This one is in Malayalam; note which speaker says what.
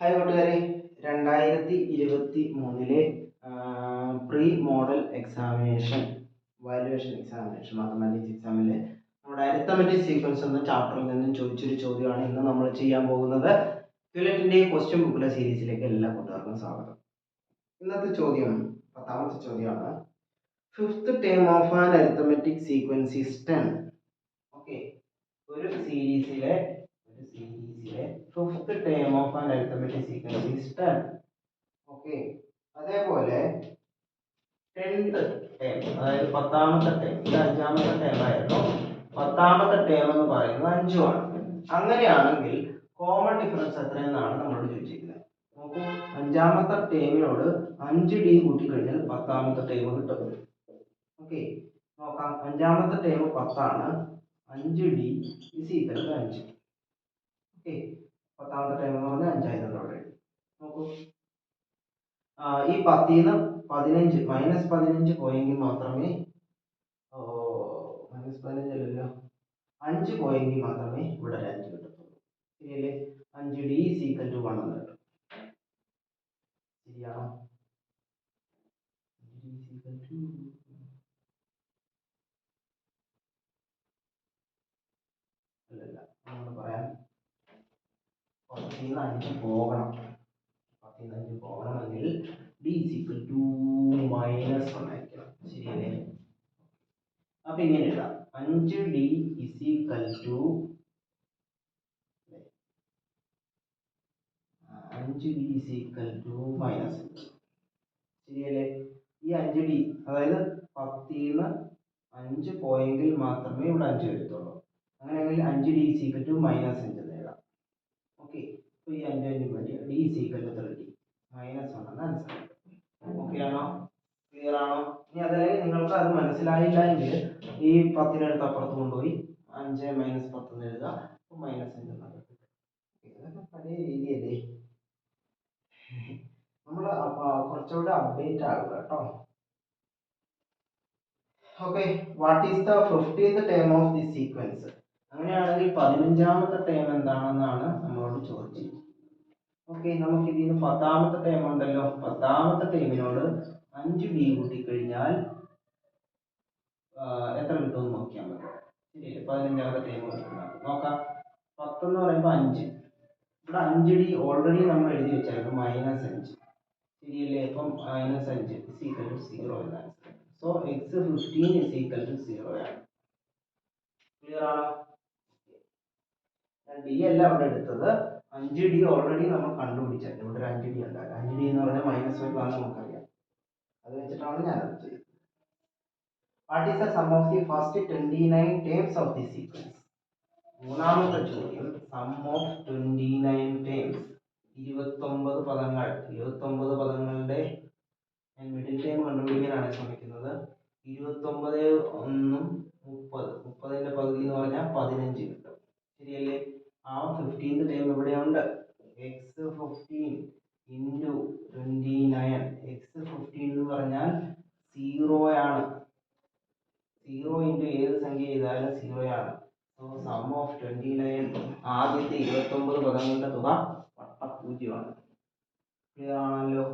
Speaker 1: ഹായ് കൂട്ടുകാരെ രണ്ടായിരത്തി ഇരുപത്തി മൂന്നിലെ pre model examination valuation examination mathematics എക്സാമിലെ നമ്മുടെ അരിത്തമെറ്റിക് സീക്വൻസ് എന്ന ചാപ്റ്ററിൽ നിന്നും ചോദിച്ചൊരു ചോദ്യമാണ് ഇന്ന് നമ്മൾ ചെയ്യാൻ പോകുന്നത്. ക്യുലറ്റിന്റെ ക്വസ്റ്റ്യൻ ബുക്കിലെ സീരീസിലേക്ക് എല്ലാ കൂട്ടുകാർക്കും സ്വാഗതം. ഇന്നത്തെ ചോദ്യം പത്താമത്തെ ചോദ്യമാണ്. Fifth term of an arithmetic sequence is ten okay ഒരു സീരീസിലെ of an arithmetic sequence is ten okay അതേപോലെ ടെൻത്ത് ടേം അതായത് പത്താമത്തെ ടേം ഇത് അഞ്ചാമത്തെ ടേം ആയിരുന്നു. പത്താമത്തെ ടേം എന്ന് പറയുന്നത് ആണ്. അങ്ങനെയാണെങ്കിൽ കോമൺ ഡിഫറൻസ് എത്രയെന്നാണ് നമ്മളോട് ചോദിച്ചിരിക്കുന്നത്. നോക്കൂ അഞ്ചാമത്തെ ടേമിനോട് അഞ്ച് ഡി കൂട്ടിക്കഴിഞ്ഞാൽ പത്താമത്തെ ടേം കിട്ടും. ഓക്കെ നോക്കാം. അഞ്ചാമത്തെ ടേം പത്താണ്. അഞ്ച് ഡി ഇസ് ഈക്വൽ ടു അഞ്ച്. ഓക്കെ പത്താമത്തെ ടൈം എന്ന് പറഞ്ഞാൽ അഞ്ചായിരുന്നു അവിടെ നോക്കൂ. ഈ പത്തിൽ നിന്ന് പതിനഞ്ച് മൈനസ് പതിനഞ്ച് പോയെങ്കിൽ മാത്രമേ മൈനസ് പതിനഞ്ചല്ലല്ലോ അഞ്ച് പോയെങ്കിൽ മാത്രമേ ഇവിടെ ഒരു അഞ്ച് കിട്ടത്തുള്ളൂ. ശരിയല്ലേ? അഞ്ച് ഡി സീക്വൽ ടു വൺ എന്ന് കിട്ടും. ശരിയാണോ? പത്തിൽ അഞ്ച് പോകണം. പത്തിൽ അഞ്ച് പോകണമെങ്കിൽ D equal to minus one ആയിരിക്കണം. ശരിയല്ലേ? അപ്പൊ ഇങ്ങനെ എഴുതാം. അഞ്ച് ഡി ഇസ് ഈക്വൽ ടു അഞ്ച് D is equal to minus ശരിയല്ലേ? ഈ അഞ്ച് ഡി അതായത് പത്തിൽ അഞ്ച് പോയെങ്കിൽ മാത്രമേ ഇവിടെ അഞ്ച് വരത്തുള്ളൂ അങ്ങനെയാണെങ്കിൽ അഞ്ച് D is equal to minus അഞ്ച്. അഞ്ച് വേണ്ടി D to thirty minus one എന്ന ആൻസർ ഓക്കെ ആണോ? ക്ലിയർ ആണോ? ഇനി അതല്ലെങ്കിൽ നിങ്ങൾക്ക് അത് മനസ്സിലായില്ല എങ്കിൽ ഈ പത്തിനടുത്ത് അപ്പുറത്ത് കൊണ്ടുപോയി അഞ്ച് മൈനസ് പത്ത് എന്ന് എഴുതുക. അപ്പോൾ മൈനസ് അഞ്ച് എന്ന് കിട്ടും. ഇതൊക്കെ പഴയ രീതിയല്ലേ? നമ്മൾ കുറച്ചുകൂടെ അപ്ഡേറ്റ് ആകുക കേട്ടോ. Okay what is the fifteenth term of the sequence അങ്ങനെയാണെങ്കിൽ പതിനഞ്ചാമത്തെ ടേം എന്താണെന്നാണ് നമ്മളോട് ചോദിച്ചത് ഓക്കെ നമുക്ക് ഇതിൽ നിന്ന് പത്താമത്തെ ടേം ഉണ്ടല്ലോ. പത്താമത്തെ ടേമിനോട് അഞ്ച് ബി കൂട്ടി കഴിഞ്ഞാൽ എത്ര കിട്ടുമെന്ന് നോക്കിയാൽ മതി. ശരിയല്ലേ പതിനഞ്ചാമത്തെ ടേം നോക്കാം. പത്തെന്ന് പറയുമ്പോൾ അഞ്ച്. ഇവിടെ അഞ്ച് ഡി ഓൾറെഡി നമ്മൾ എഴുതി വെച്ചായിരുന്നു മൈനസ് അഞ്ച്. ശരിയല്ലേ? അപ്പം മൈനസ് അഞ്ച് ഇസ് ടു സീറോ എന്നാണ് so x fifteen is to zero ആണ്. ക്ലിയർ ആണോ? ഞാൻ ഡി അല്ല അവിടെ എടുത്തത് അഞ്ച് ഡി ഓൾറെഡി നമ്മൾ കണ്ടുപിടിച്ചായിരുന്നു ഇവിടെ ഒരു അഞ്ച് ഡി ഉണ്ടായിരുന്നു അഞ്ച് ഡി എന്ന് പറഞ്ഞാൽ മൈനസ് ഫൈവ് ആണെന്ന് നമുക്കറിയാം. അത് വെച്ചിട്ടാണ് ഞാൻ അത് ചെയ്തത്. What is the sum of the first twenty nine terms of the sequence മൂന്നാമത്തെ ചോദ്യം sum of twenty nine terms ഇരുപത്തൊമ്പത് പദങ്ങൾ. ഇരുപത്തൊമ്പത് പദങ്ങളുടെ ഞാൻ മിഡിൽ ടൈം കണ്ടുപിടിക്കാനാണ് ശ്രമിക്കുന്നത്. ഇരുപത്തൊമ്പത് ഒന്നും മുപ്പത്. മുപ്പതിന്റെ പകുതി എന്ന് പറഞ്ഞാൽ പതിനഞ്ച് കിട്ടും. ശരിയല്ലേ? ആ ഫിഫ്റ്റീൻത് ടേം ഇവിടെയുണ്ട് x fifteen into twenty nine x fifteen എന്ന് പറഞ്ഞാൽ സീറോയാണ് സീറോ ഇന്റു ഏത് സംഖ്യ ചെയ്താലും സീറോയാണ് so sum of twenty nine ആദ്യത്തെ ഇരുപത്തൊമ്പത് പദങ്ങളുടെ തുക വട്ടപൂജ്യമാണ് ക്ലിയർ ആണല്ലോ?